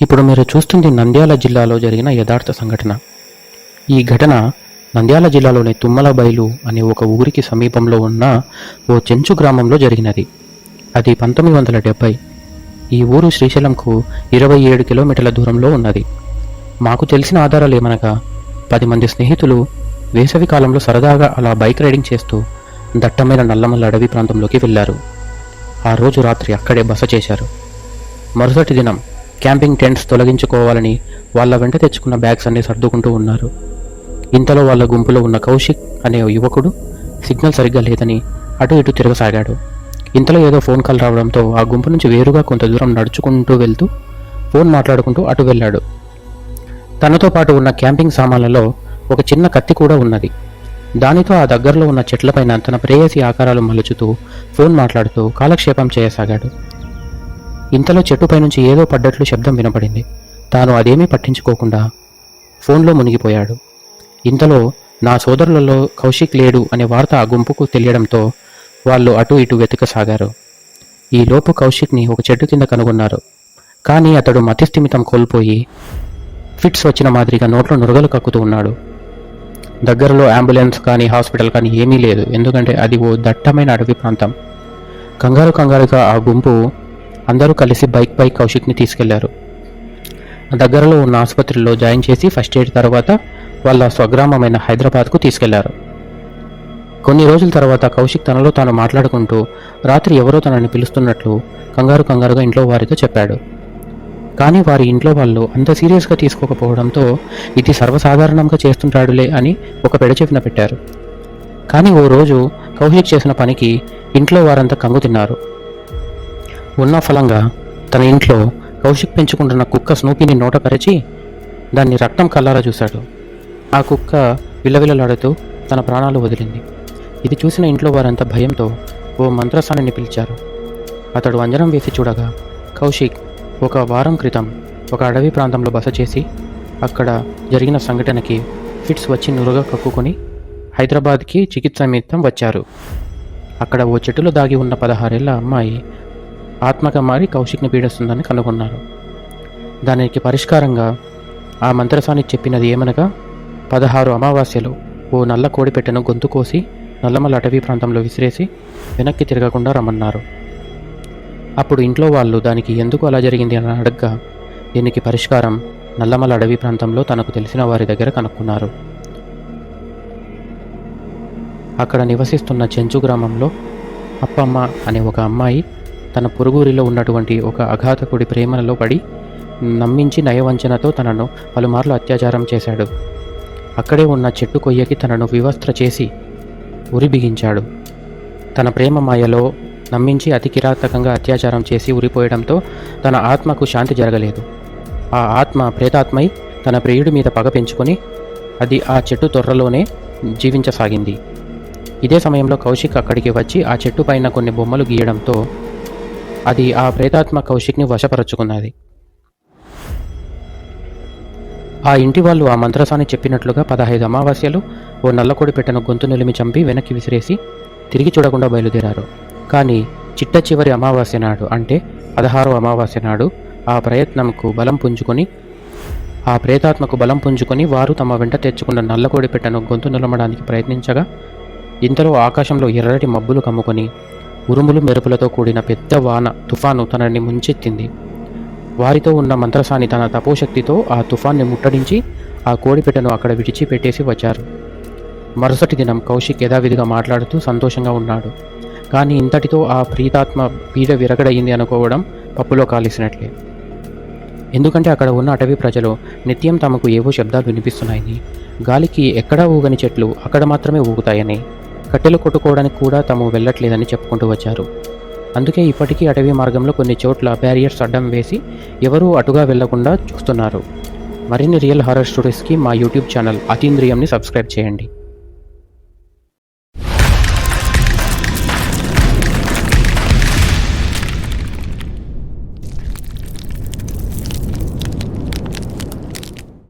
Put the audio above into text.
ఇప్పుడు మీరు చూస్తుంది నంద్యాల జిల్లాలో జరిగిన యథార్థ సంఘటన. ఈ ఘటన నంద్యాల జిల్లాలోని తుమ్మల బయలు అనే ఒక ఊరికి సమీపంలో ఉన్న ఓ చెంచు గ్రామంలో జరిగినది. అది పంతొమ్మిది వందల డెబ్బై ఈ ఊరు శ్రీశైలంకు ఇరవై ఏడు కిలోమీటర్ల దూరంలో ఉన్నది. మాకు తెలిసిన ఆధారాలు ఏమనగా పది మంది స్నేహితులు వేసవి కాలంలో సరదాగా అలా బైక్ రైడింగ్ చేస్తూ దట్టమైన నల్లమల్ల అడవి ప్రాంతంలోకి వెళ్ళారు. ఆ రోజు రాత్రి అక్కడే బస చేశారు. మరుసటి దినం క్యాంపింగ్ టెంట్స్ తొలగించుకోవాలని వాళ్ళ వెంట తెచ్చుకున్న బ్యాగ్స్ అన్ని సర్దుకుంటూ ఉన్నారు. ఇంతలో వాళ్ళ గుంపులో ఉన్న కౌశిక్ అనే యువకుడు సిగ్నల్ సరిగ్గా లేదని అటు ఇటు తిరగసాగాడు. ఇంతలో ఏదో ఫోన్ కాల్ రావడంతో ఆ గుంపు నుంచి వేరుగా కొంత దూరం నడుచుకుంటూ వెళ్తూ ఫోన్ మాట్లాడుకుంటూ అటు వెళ్ళాడు. తనతో పాటు ఉన్న క్యాంపింగ్ సామాన్లలో ఒక చిన్న కత్తి కూడా ఉన్నది. దానితో ఆ దగ్గరలో ఉన్న చెట్లపైన తన ప్రేయసి ఆకారాలు మలుచుతూ ఫోన్ మాట్లాడుతూ కాలక్షేపం చేయసాగాడు. ఇంతలో చెట్టుపై నుంచి ఏదో పడ్డట్లు శబ్దం వినపడింది. తాను అదేమీ పట్టించుకోకుండా ఫోన్లో మునిగిపోయాడు. ఇంతలో నా సోదరులలో కౌశిక్ లేడు అనే వార్త ఆ గుంపుకు తెలియడంతో వాళ్ళు అటు ఇటు వెతకసాగారు. ఈ లోపు కౌశిక్ని ఒక చెట్టు కింద కనుగొన్నారు. కానీ అతడు మతిస్థిమితం కోల్పోయి ఫిట్స్ వచ్చిన మాదిరిగా నోట్లో నురగలు కక్కుతూ ఉన్నాడు. దగ్గరలో అంబులెన్స్ కానీ హాస్పిటల్ కానీ ఏమీ లేదు. ఎందుకంటే అది ఓ దట్టమైన అడవి ప్రాంతం. కంగారు కంగారుగా ఆ గుంపు అందరూ కలిసి బైక్ పై కౌశిక్ని తీసుకెళ్ళారు. దగ్గరలో ఉన్న ఆసుపత్రిలో జాయిన్ చేసి ఫస్ట్ ఎయిడ్ తర్వాత వాళ్ళ స్వగ్రామమైన హైదరాబాద్కు తీసుకెళ్ళారు. కొన్ని రోజుల తర్వాత కౌశిక్ తనలో తాను మాట్లాడుకుంటూ రాత్రి ఎవరో తనని పిలుస్తున్నట్లు కంగారు కంగారుగా ఇంట్లో వారితో చెప్పాడు. కానీ వారి ఇంట్లో వాళ్ళు అంత సీరియస్గా తీసుకోకపోవడంతో ఇది సర్వసాధారణంగా చేస్తుంటాడులే అని ఒక పెడచెవిన పెట్టారు. కానీ ఓ రోజు కౌశిక్ చేసిన పనికి ఇంట్లో వారంతా కంగు తిన్నారు. ఉన్న ఫలంగా తన ఇంట్లో కౌశిక్ పెంచుకుంటున్న కుక్క స్నూపీని నోట పరిచి దాన్ని రక్తం కల్లారా చూశాడు. ఆ కుక్క విలవిలలాడుతూ తన ప్రాణాలు వదిలింది. ఇది చూసిన ఇంట్లో వారంతా భయంతో ఓ మంత్రసానిని పిలిచారు. అతడు అంజనం వేసి చూడగా కౌశిక్ ఒక వారం క్రితం ఒక అడవి ప్రాంతంలో బస చేసి అక్కడ జరిగిన సంఘటనకి ఫిట్స్ వచ్చి నురుగా కక్కుకొని హైదరాబాద్కి చికిత్స నిమిత్తం వచ్చారు. అక్కడ ఓ చెట్టులో దాగి ఉన్న పదహారేళ్ళ అమ్మాయి ఆత్మగా మారి కౌశిక్ని పీడిస్తుందని కనుగొన్నారు. దానికి పరిష్కారంగా ఆ మంత్రసాని చెప్పినది ఏమనగా పదహారు అమావాస్యలు ఓ నల్ల కోడిపెట్టెను గొంతు కోసి నల్లమల్ల అటవీ ప్రాంతంలో విసిరేసి వెనక్కి తిరగకుండా రమ్మన్నారు. అప్పుడు ఇంట్లో వాళ్ళు దానికి ఎందుకు అలా జరిగింది అని అడగ్గా దీనికి పరిష్కారం నల్లమల అడవి ప్రాంతంలో తనకు తెలిసిన వారి దగ్గర కనుక్కున్నారు. అక్కడ నివసిస్తున్న చెంచు గ్రామంలో అప్పమ్మ అనే ఒక అమ్మాయి తన పొరుగురిలో ఉన్నటువంటి ఒక అఘాతకుడి ప్రేమలో పడి నమ్మించి నయవంచనతో తనను పలుమార్లు అత్యాచారం చేశాడు. అక్కడే ఉన్న చెట్టు కొయ్యకి తనను వివస్త్ర చేసి ఉరి బిగించాడు. తన ప్రేమ మాయలో నమ్మించి అతి కిరాతకంగా అత్యాచారం చేసి ఉరిపోయడంతో తన ఆత్మకు శాంతి జరగలేదు. ఆ ఆత్మ ప్రేతాత్మై తన ప్రియుడి మీద పగ పెంచుకొని అది ఆ చెట్టు తొర్రలోనే జీవించసాగింది. ఇదే సమయంలో కౌశిక్ అక్కడికి వచ్చి ఆ చెట్టు పైన కొన్ని బొమ్మలు గీయడంతో అది ఆ ప్రేతాత్మ కౌశిక్ని వశపరచుకున్నది. ఆ ఇంటి వాళ్ళు ఆ మంత్రసాని చెప్పినట్లుగా పదహైదు అమావాస్యలు ఓ నల్లకొడి పెట్టెను గొంతు నిలిమి చంపి వెనక్కి విసిరేసి తిరిగి చూడకుండా బయలుదేరారు. కానీ చిట్ట చివరి అమావాస్య నాడు అంటే పదహారో అమావాస్య నాడు ఆ ప్రయత్నంకు బలం పుంజుకొని ఆ ప్రేతాత్మకు బలం పుంజుకొని వారు తమ వెంట తెచ్చుకున్న నల్లకోడి పెట్టను గొంతు నిలమడానికి ప్రయత్నించగా ఇంతలో ఆకాశంలో ఎర్రటి మబ్బులు కమ్ముకొని ఉరుములు మెరుపులతో కూడిన పెద్ద వాన తుఫాను తనని ముంచెత్తింది. వారితో ఉన్న మంత్రసాని తన తపోశక్తితో ఆ తుఫాన్ని ముట్టడించి ఆ కోడిపెట్టను అక్కడ విడిచిపెట్టేసి వచ్చారు. మరుసటి దినం కౌశిక్ యథావిధిగా మాట్లాడుతూ సంతోషంగా ఉన్నాడు. కానీ ఇంతటితో ఆ ప్రీతాత్మ పీడ విరగడయింది అనుకోవడం పప్పులో కాలిసినట్లే. ఎందుకంటే అక్కడ ఉన్న అటవీ ప్రజలు నిత్యం తమకు ఏవో శబ్దాలు వినిపిస్తున్నాయని గాలికి ఎక్కడా ఊగని చెట్లు అక్కడ మాత్రమే ఊగుతాయని కట్టెలు కొట్టుకోవడానికి కూడా తాము వెళ్ళట్లేదని చెప్పుకుంటూ వచ్చారు. అందుకే ఇప్పటికీ అటవీ మార్గంలో కొన్ని చోట్ల బ్యారియర్స్ అడ్డం వేసి ఎవరూ అటుగా వెళ్ళకుండా చూస్తున్నారు. మరిన్ని రియల్ హారర్ స్టోరీస్కి మా యూట్యూబ్ ఛానల్ అతీంద్రియంని సబ్స్క్రైబ్ చేయండి.